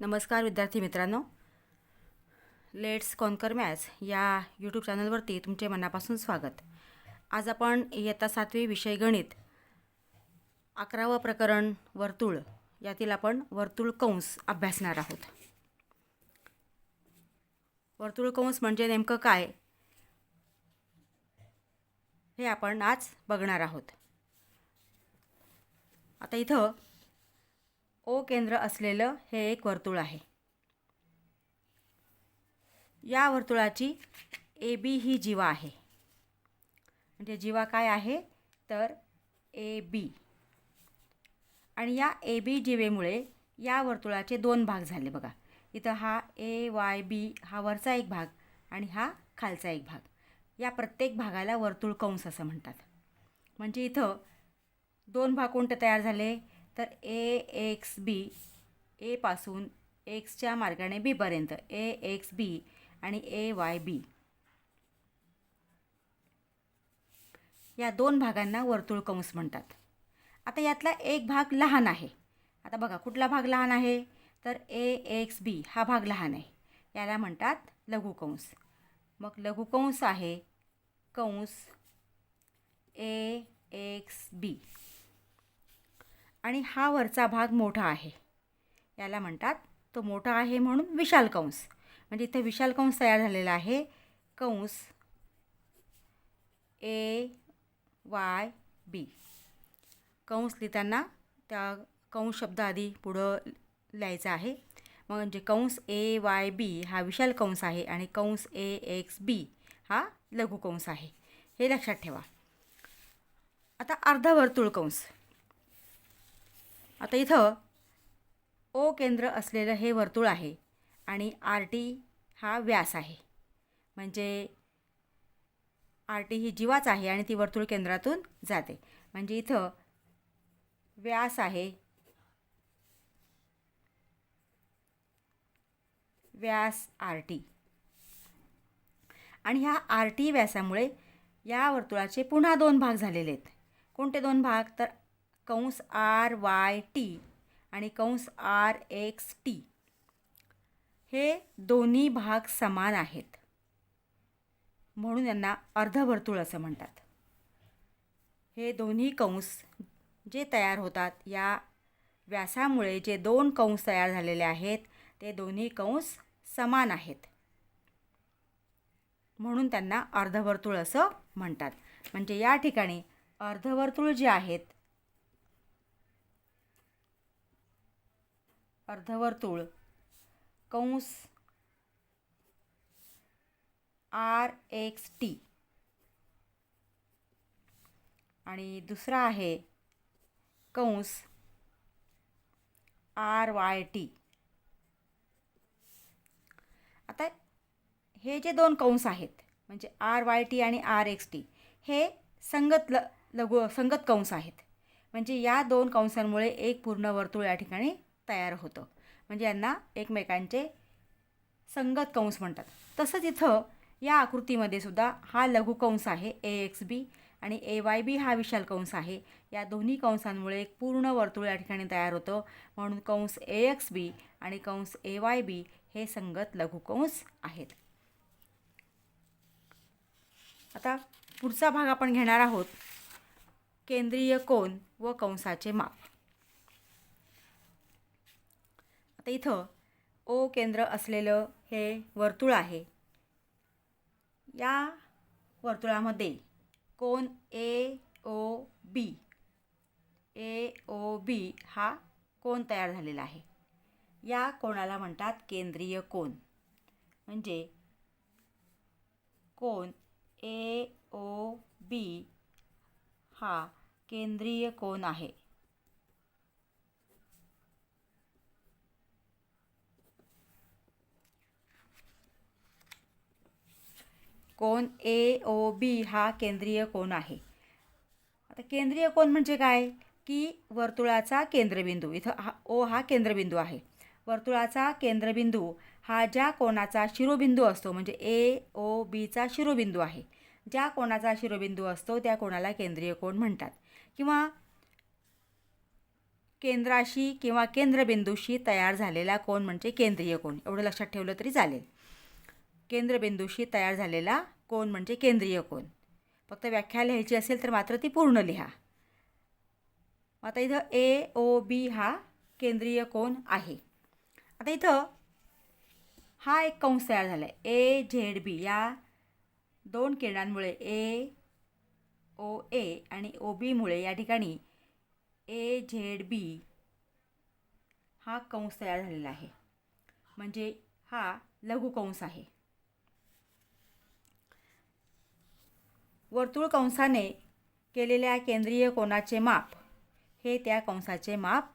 नमस्कार विद्यार्थी मित्रांनो. लेट्स कॉन्कर मॅथ्स या यूट्यूब चॅनलवरती तुमचे मनापासून स्वागत. आज आपण इयत्ता सातवी विषय गणित अकरावं प्रकरण वर्तुळ यातील आपण वर्तुळ कंस अभ्यासणार आहोत. वर्तुळ कंस म्हणजे नेमकं काय? हे आपण आज बघणार आहोत. आता इथं ओ केंद्र असलेलं हे एक वर्तुळ आहे. या वर्तुळाची ए बी ही जीवा आहे. म्हणजे जीवा काय आहे? तर ए बी. आणि या ए बी जीवेमुळे या वर्तुळाचे दोन भाग झाले बघा. इथं हा ए वाय बी हा वरचा एक भाग आणि हा खालचा एक भाग. या प्रत्येक भागाला वर्तुळ कंस असं म्हणतात. म्हणजे इथं दोन भाग कोणते तयार झाले? तर ए एक्स बी एपासून एक्सच्या मार्गाने बीपर्यंत ए एक्स बी आणि ए वाय बी. या दोन भागांना वर्तुळ कंस म्हणतात. आता यातला एक भाग लहान आहे. आता बघा कुठला भाग लहान आहे? तर ए एक्स बी हा भाग लहान आहे. याला म्हणतात लघुकंस मग लघुकंस आहे कंस ए एक्स बी. आणि हा वरचा भाग मोठा आहे. याला म्हणतात तो मोठा आहे म्हणून विशाल कंस. म्हणजे इथे विशाल कंस तयार झालेला आहे. कंस ए वाय बी कंस लिहिताना त्या कंस शब्द आधी पुढं लिहायचा आहे. म्हणजे कंस ए वाय बी हा विशाल कंस आहे आणि कंस ए एक्स बी हा लघुकंस आहे. हे लक्षात ठेवा. आता अर्धवर्तुळ कंस. आता इथं ओ केंद्र असलेलं हे वर्तुळ आहे आणि आर टी हा व्यास आहे. म्हणजे आर टी ही जीवाच आहे आणि ती वर्तुळ केंद्रातून जाते. म्हणजे इथं व्यास आहे. व्यास आर टी. आणि ह्या आर टी व्यासामुळे या वर्तुळाचे पुन्हा दोन भाग झालेले आहेत. कोणते दोन भाग? तर कंस आर वाय टी आणि कंस आर एक्स टी. हे दोन्ही भाग समान आहेत. म्हणून यांना अर्धवर्तुळ असं म्हणतात. हे दोन्ही कंस जे तयार होतात या व्यासामुळे जे दोन कंस तयार झालेले आहेत ते दोन्ही कंस समान आहेत. म्हणून त्यांना अर्धवर्तुळ असं म्हणतात. म्हणजे या ठिकाणी अर्धवर्तुळ जे आहेत अर्धवर्तुळ. कंस आर एक्स टी. आणि दुसरा आहे कंस आर वाय टी. आता हे जे दोन कंस आहेत म्हणजे आर वाय टी आणि आर एक्स टी हे संगत ल लघु संगत कंस आहेत. म्हणजे या दोन कंसांमुळे एक पूर्ण वर्तुळ या ठिकाणी तयार होतं. म्हणजे यांना एकमेकांचे संगत कंस म्हणतात. तसंच इथं या आकृतीमध्ये सुद्धा हा लघुकंस आहे ए एक्स बी आणि ए वाय बी हा विशाल कंस आहे. या दोन्ही कंसांमुळे एक पूर्ण वर्तुळ या ठिकाणी तयार होतं. म्हणून कंस ए एक्स बी आणि कंस ए वाय बी हे संगत लघुकंस आहेत. आता पुढचा भाग आपण घेणार आहोत. केंद्रीय कोन व कंसाचे माप. आता इथं. ओ केंद्र असलेलं हे वर्तुळ आहे. या वर्तुळामध्ये कोण? ए ओ बी. ए ओ बी हा कोण तयार झालेला आहे? या कोणाला म्हणतात केंद्रीय कोण? म्हणजे कोण? ए ओ बी हा केंद्रीय कोण आहे? कोन ए ओ बी हा केंद्रीय कोन आहे. आता केंद्रीय कोन म्हणजे काय? की वर्तुळाचा केंद्रबिंदू. इथं हा ओ हा केंद्रबिंदू आहे. वर्तुळाचा केंद्रबिंदू हा ज्या कोणाचा शिरोबिंदू असतो म्हणजे ए ओ बीचा शिरोबिंदू आहे. ज्या कोणाचा शिरोबिंदू असतो त्या कोणाला केंद्रीय कोण म्हणतात? किंवा केंद्राशी किंवा केंद्रबिंदूशी तयार झालेला कोण म्हणजे केंद्रीय कोण एवढं लक्षात ठेवलं तरी चालेल. केंद्रबिंदूशी तयार झालेला कोण म्हणजे केंद्रीय कोण फक्त व्याख्या लिहायची असेल तर मात्र ती पूर्ण लिहा. आता इथं ए ओ बी हा केंद्रीय कोण आहे. आता इथं हा एक कंस तयार झाला आहे ए झेड बी या दोन किरणांमुळे ए ओ ए आणि ओ बीमुळे या ठिकाणी ए झेड बी हा कंस तयार झालेला आहे. म्हणजे हा लघु कंस आहे. वर्तुळ कंसाने केलेल्या केंद्रीय कोणाचे माप हे त्या कंसाचे माप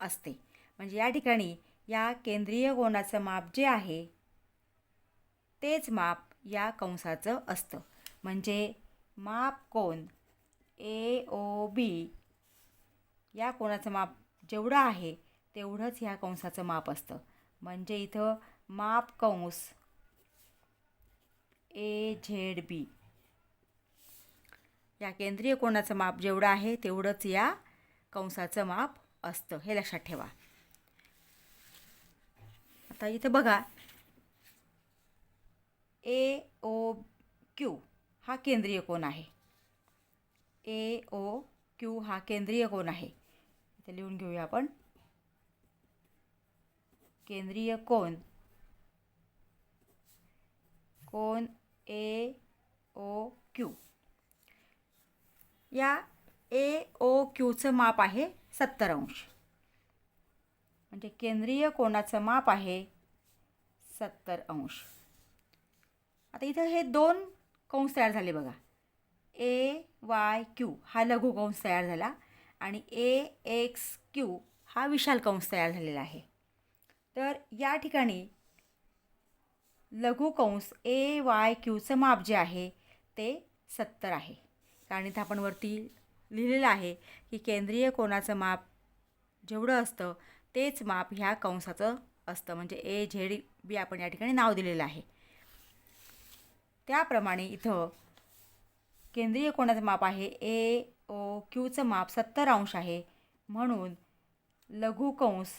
असते. म्हणजे या ठिकाणी या केंद्रीय कोणाचं माप जे आहे तेच माप या कंसाचं असतं. म्हणजे माप कोण ए ओ बी या कोणाचं माप जेवढं आहे तेवढंच ह्या कंसाचं माप असतं. म्हणजे इथं माप कंस ए झेड बी या केंद्रीय कोणाचं माप जेवढं आहे तेवढंच या कंसाचं माप असतं. हे लक्षात ठेवा. आता इथं बघा. ए ओ क्यू हा केंद्रीय कोण आहे. ए ओ क्यू हा केंद्रीय कोण आहे. इथे लिहून घेऊया आपण. केंद्रीय कोण कोण ए ओ क्यू. या ए ओ क्यूचं माप आहे सत्तर अंश. म्हणजे केंद्रीय कोणाचं माप आहे सत्तर अंश. आता इथं हे दोन कंस तयार झाले बघा. ए वाय क्यू हा लघु कंस तयार झाला आणि ए एक्स क्यू हा विशाल कंस तयार झालेला आहे. तर या ठिकाणी लघु कंस ए वाय क्यूचं माप जे आहे ते सत्तर आहे. कारण इथं आपण वरती लिहिलेलं आहे की केंद्रीय कोणाचं माप जेवढं असतं तेच माप ह्या कंसाचं असतं. म्हणजे ए झेड बी आपण या ठिकाणी नाव दिलेलं आहे. त्याप्रमाणे इथं केंद्रीय कोणाचं माप आहे? ए ओ क्यूचं माप सत्तर अंश आहे. म्हणून लघु कंस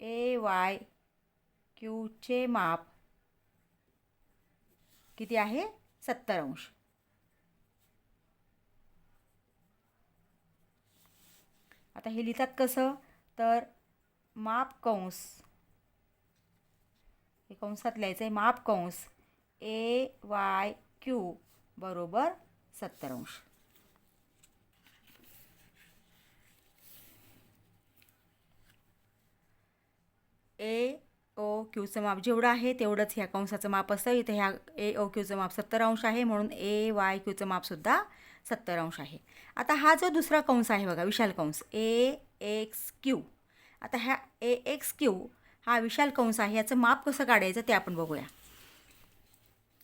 ए वाय क्यूचे माप किती आहे? सत्तर अंश. आता हे लिहितात कसं? तर माप कंस. हे कंसात लिहायचं आहे माप कंस. ए वाय क्यू बरोबर सत्तर अंश. ए ओ क्यूचं माप जेवढं आहे तेवढंच ह्या कंसाचं माप असतं. इथं ह्या ए ओ क्यूचं माप सत्तर अंश आहे म्हणून ए वाय क्यूचं मापसुद्धा सत्तर अंश आहे. आता हा जो दुसरा कंस आहे बघा विशाल कंस ए एक्स क्यू. आता ह्या ए एक्स क्यू हा विशाल कंस आहे याचं माप कसं काढायचं ते आपण बघूया.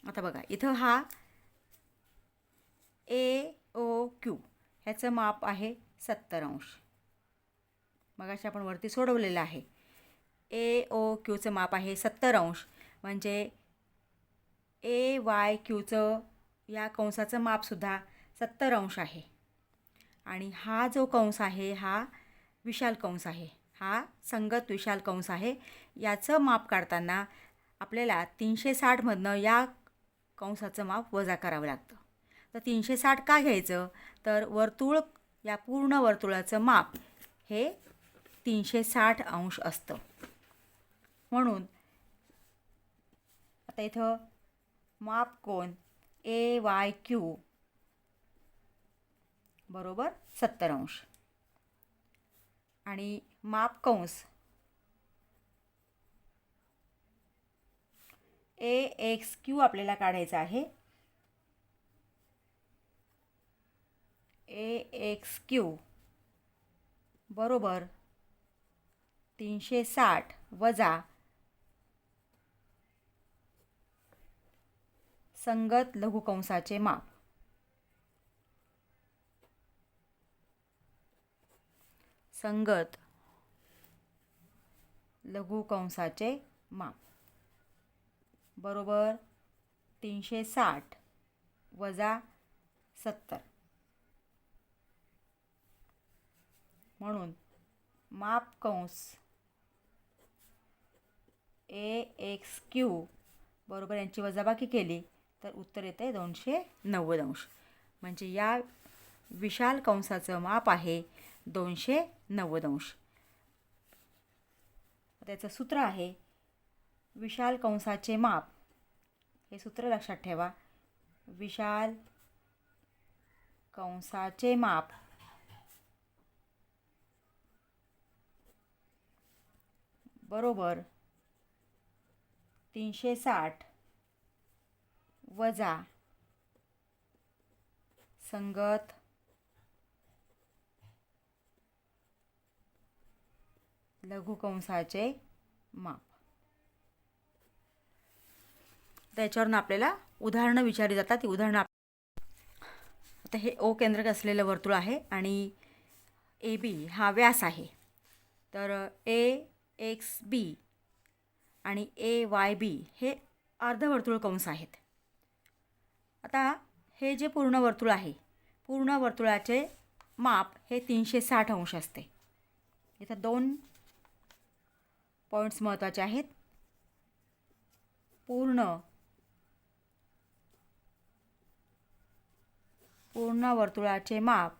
आता बघा इथं हा ए ओ क्यू ह्याचं माप आहे सत्तर अंश. मगाशी आपण वरती सोडवलेलं आहे. ए ओ क्यूचं माप आहे सत्तर अंश. म्हणजे ए वाय क्यूचं या कंसाचं मापसुद्धा सत्तर अंश आहे. आणि हा जो कंस आहे हा विशाल कंस आहे. हा संगत विशाल कंस आहे. याचं माप काढताना आपल्याला तीनशे साठमधनं या कंसाचं माप वजा करावं लागतं. तर तीनशे साठ का घ्यायचं? तर वर्तुळ या पूर्ण वर्तुळाचं माप हे तीनशे साठ अंश असतं. म्हणून आता इथं माप कोण? ए वाय क्यू बरोबर? सत्तर अंश आणि माप कंस? ए एक्स क्यू आपल्याला काढायचा आहे. ए एक्स क्यू बरोबर? तीनशे साठ वजा संगत लघुकंसाचे माप. संगत लघुकंसाचे माप. बरोबर तीनशे साठ वजा सत्तर. म्हणून माप कंस ए एक्स क्यू बरोबर यांची वजाबाकी केली. तर उत्तर येते दोनशे नव्वद अंश. म्हणजे या विशाल कंसाचं माप आहे दोनशे नव्वद अंश. त्याचं सूत्र आहे विशाल कंसाचे माप. हे सूत्र लक्षात ठेवा. विशाल कंसाचे माप. बरोबर तीनशे साठ. वजा. संगत. लघुकंसाचे माप. त्याच्यावरून आपल्याला उदाहरणं विचारली जातात. ती उदाहरणं आता हे ओ केंद्रक असलेलं वर्तुळ आहे आणि ए बी हा व्यास आहे. तर ए एक्स बी आणि ए वाय बी हे अर्धवर्तुळ कंस आहेत. आता हे जे पूर्ण वर्तुळ आहे पूर्ण वर्तुळाचे माप हे तीनशे साठ अंश असते. इथं दोन पॉईंट्स महत्त्वाचे आहेत. पूर्ण पूर्ण वर्तुळाचे माप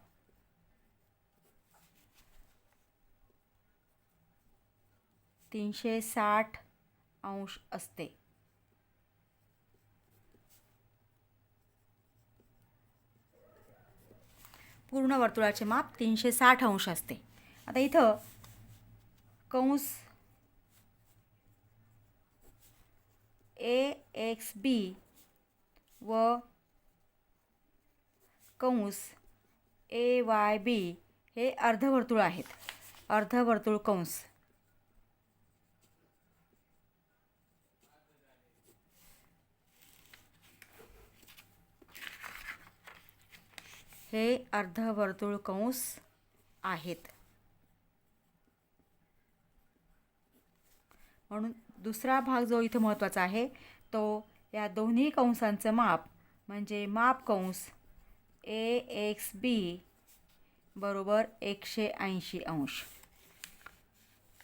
तीनशे साठ अंश असते. पूर्ण वर्तुळाचे माप तीनशे साठ अंश असते. आता इथं कंस ए एक्स बी व कंस ए वाय बी हे अर्धवर्तुळ आहेत. अर्धवर्तुळ कंस. हे अर्धवर्तुळ कंस आहेत. म्हणून दुसरा भाग जो इथं महत्त्वाचा आहे तो या दोन्ही कंसांचं माप म्हणजे माप कंस ए एक्स बी बरोबर एकशे ऐंशी अंश.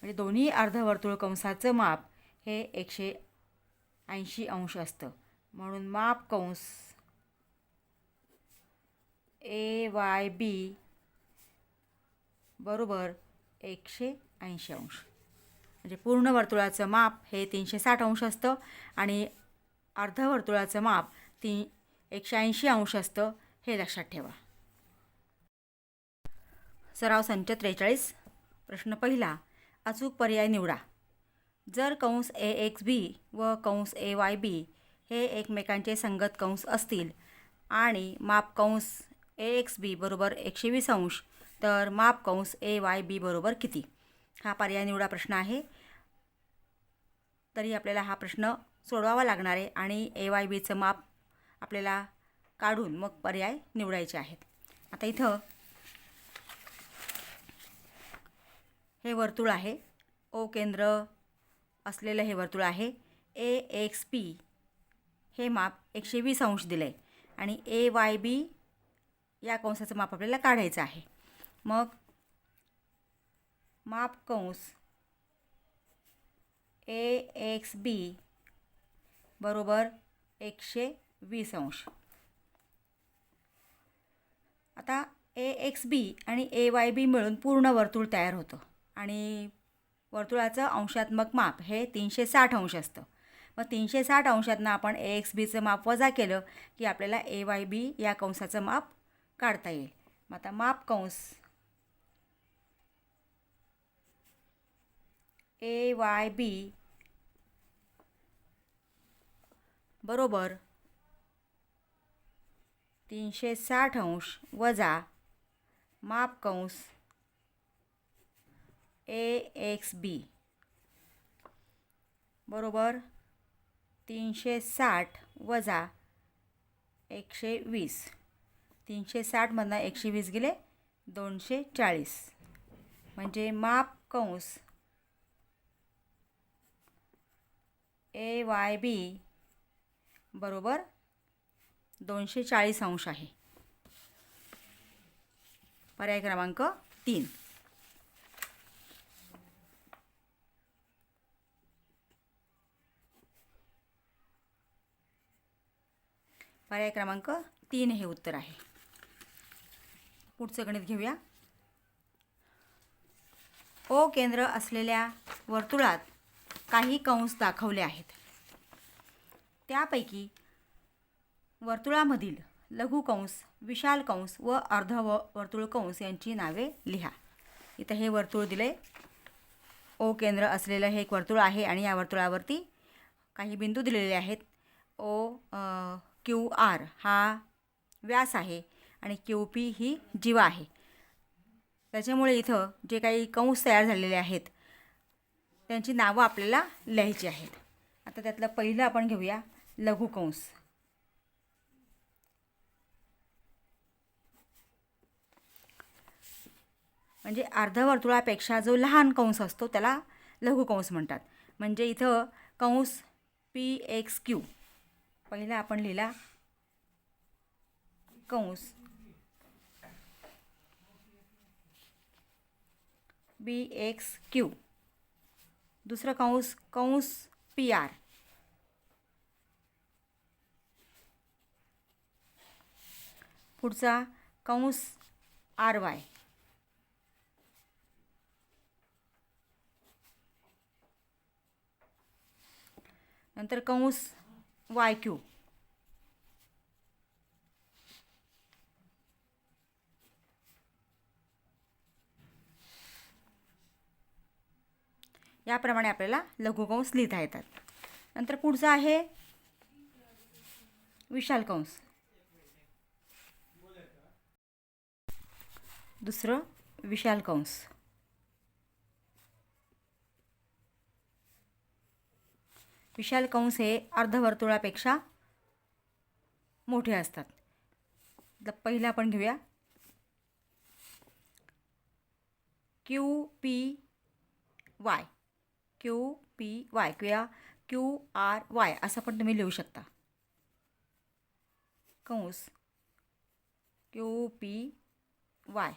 म्हणजे दोन्ही अर्धवर्तुळ कंसाचं माप हे एकशे ऐंशी अंश असतं. म्हणून माप कंस ए वाय बी बरोबर एकशे ऐंशी अंश. म्हणजे पूर्ण वर्तुळाचं माप हे तीनशे साठ अंश असतं आणि अर्धवर्तुळाचं माप ती एकशे ऐंशी अंश असतं हे लक्षात ठेवा. सराव संच त्रेचाळीस. प्रश्न पहिला अचूक पर्याय निवडा. जर कंस ए एक्स बी व कंस ए वाय बी हे एकमेकांचे संगत कंस असतील आणि माप कंस ए एक्स बी बरोबर एकशे वीस अंश. तर माप कंस ए वाय बी बरोबर किती? हा पर्याय निवडा प्रश्न आहे. तरी आपल्याला हा प्रश्न सोडवावा लागणार आहे आणि ए वाय बीचं माप आपल्याला काढून मग पर्याय निवडायचे आहेत. आता इथं हे वर्तुळ आहे. ओ केंद्र असलेलं हे वर्तुळ आहे. ए एक्स पी हे माप एकशे वीस अंश दिलं आहे आणि ए वाय बी या कंसाचं माप आपल्याला काढायचं आहे. मग माप कंस ए एक्स बी बरोबर एकशे वीस अंश. आता ए एक्स बी आणि ए वाय बी मिळून पूर्ण वर्तुळ तयार होतं. आणि वर्तुळाचं अंशात्मक माप हे तीनशे साठ अंश असतं. मग तीनशे साठ अंशातनं आपण ए एक्स बीचं माप वजा केलं की आपल्याला ए वाय बी या कंसाचं माप काढता येईल. मग आता माप कंस. ए वाय बी बरोबर. तीनशे साठ अंश वजा माप कंस. ए एक्स बी बरोबर. तीनशे साठ वजा एकशे वीस. तीनशे साठमधनं एकशे वीस गेले दोनशे चाळीस. म्हणजे माप कंस. ए वाय बी बरोबर दोनशे चाळीस अंश आहे. पर्याय क्रमांक तीन. पर्याय क्रमांक तीन हे उत्तर आहे. पुढचं गणित घेऊया. ओ केंद्र असलेल्या वर्तुळात काही कंस दाखवले आहेत. त्यापैकी वर्तुळामधील लघु कंस विशाल कंस व अर्ध व वर्तुळ कंस यांची नावे लिहा. इथं हे वर्तुळ दिले ओ केंद्र असलेलं हे एक वर्तुळ आहे आणि या वर्तुळावरती काही बिंदू दिलेले आहेत. ओ क्यू आर हा व्यास आहे. आणि क्यू पी ही जीवा आहे. त्याच्यामुळे इथं जे काही कंस तयार झालेले आहेत त्यांची नावं आपल्याला लिहायची आहेत. आता त्यातलं पहिलं आपण घेऊया लघुकंस म्हणजे अर्धवर्तुळापेक्षा जो लहान कंस असतो त्याला लघुकंस म्हणतात. म्हणजे इथं कंस पी एक्स क्यू पहिला आपण लिहिला कंस बी एक्स क्यू. दुसरं कंस कंस पी आर. पुढचा कंस आर वाय. नंतर कंस वाय क्यू. याप्रमाणे आपल्याला लघुकंस लिहिता येतात. नंतर पुढचं आहे विशाल कंस. दुसरं विशाल कंस. विशाल कंस हे अर्धवर्तुळापेक्षा मोठे असतात. पहिलं आपण घेऊया. Q P Y. Q P Y किंवा क्यू आर वाय असं पण तुम्ही लिहू शकता. कंस. क्यू पी वाय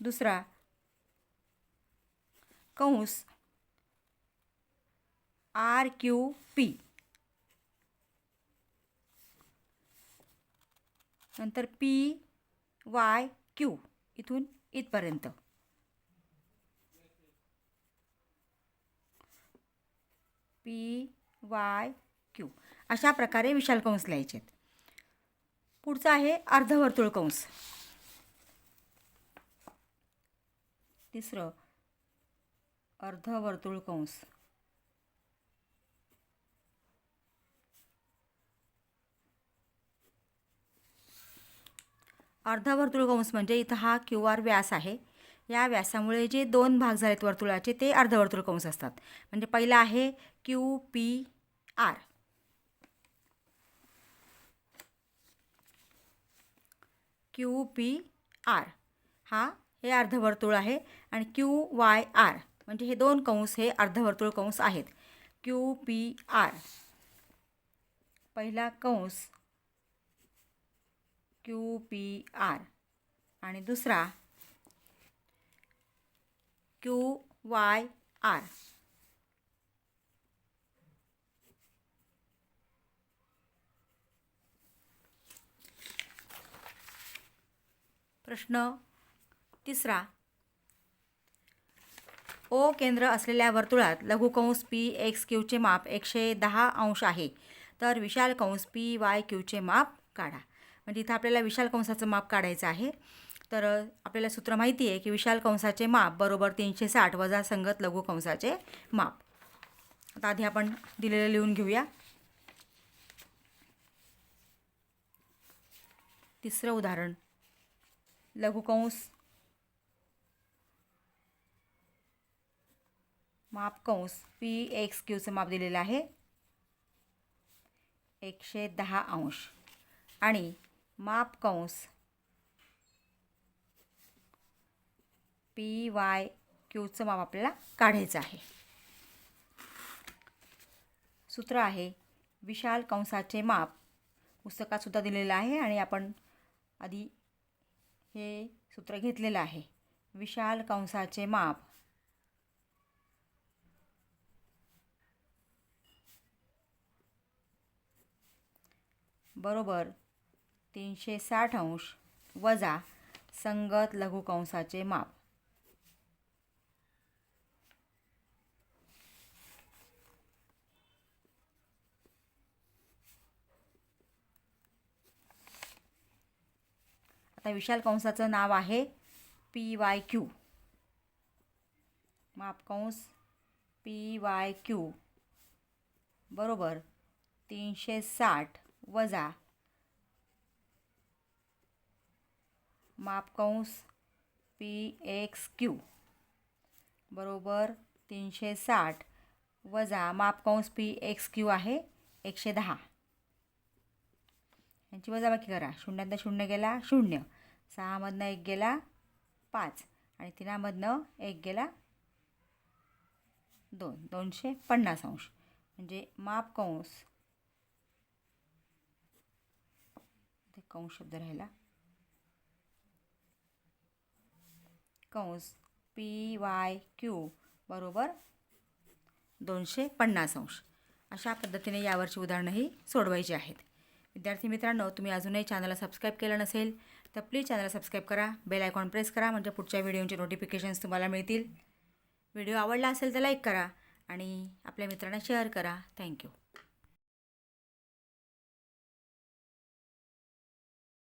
दुसरा. कंस. आर क्यू पी नंतर पी वाय क्यू इथून इथपर्यंत. P Y Q. अशा प्रकारे विशाल कंस लिहायचे आहेत. पुढचं आहे अर्धवर्तुळ कंस. तिसरं अर्धवर्तुळ कंस. अर्धवर्तुळ कंस म्हणजे इथं हा क्यू आर व्यास आहे. या व्यासामुळे जे दोन भाग झालेत वर्तुळाचे ते अर्धवर्तुळ कंस असतात. म्हणजे पहिला आहे Q P R Q P R हा हे अर्धवर्तुळ आहे आणि क्यू वाय आर म्हणजे हे दोन कंस हे अर्धवर्तुळ कंस आहेत. क्यू पी आर पहिला कंस क्यू पी आर आणि दुसरा क्यू वाय आर प्रश्न तिसरा. ओ केंद्र असलेल्या वर्तुळात लघुकंस पी एक्स क्यूचे माप एकशे दहा अंश आहे. तर विशाल कंस पी वाय क्यूचे माप काढा. म्हणजे इथं आपल्याला विशाल कंसाचं माप काढायचं आहे. तर आपल्याला सूत्र माहिती आहे की विशाल कंसाचे माप बरोबर तीनशे साठ वजा संगत लघु कंसाचे माप. आता आधी आपण दिलेलं लिहून घेऊया. तिसरं उदाहरण. लघुकंस माप कंस पी एक्स क्यूचं माप दिलेलं आहे. एकशे दहा अंश. आणि माप कंस पी वाय क्यूचं माप आपल्याला काढायचं आहे. सूत्र आहे विशाल कंसाचे माप. पुस्तकातसुद्धा दिलेलं आहे आणि आपण आधी हे सूत्र घेतलेलं आहे. विशाल कंसाचे माप. बरोबर तीनशे साठ अंश वजा संगत लघुकंसाचे माप. आता विशाल कंसाचं नाव आहे पी वाय क्यू. माप कंस पी वाय क्यू. बरोबर तीनशे साठ वजा. माप कंस पी एक्स क्यू. बरोबर तीनशे साठ वजा. माप कंस पी एक्स क्यू आहे एकशे दहा. यांची वजाबाकी करा. शून्यातनं शून्य गेला शून्य. सहामधनं एक गेला पाच आणि तिनामधनं एक गेला दोन दोनशे पन्नास अंश. म्हणजे माप कंस. ते कंस शब्द राहिला. कंस पी वाय क्यू बरोबर दोनशे पन्नास अंश. अशा पद्धतीने यावरची उदाहरणंही सोडवायची आहेत. विद्यार्थी मित्रांनो तुम्ही अजूनही चॅनलला सबस्क्राईब केलं नसेल तर प्लीज चॅनल सबस्क्राईब करा बेल आयकॉन प्रेस करा म्हणजे पुढच्या व्हिडिओचे नोटिफिकेशन्स तुम्हाला मिळतील. व्हिडिओ आवडला असेल तर लाईक करा आणि आपल्या मित्रांना शेअर करा. थँक्यू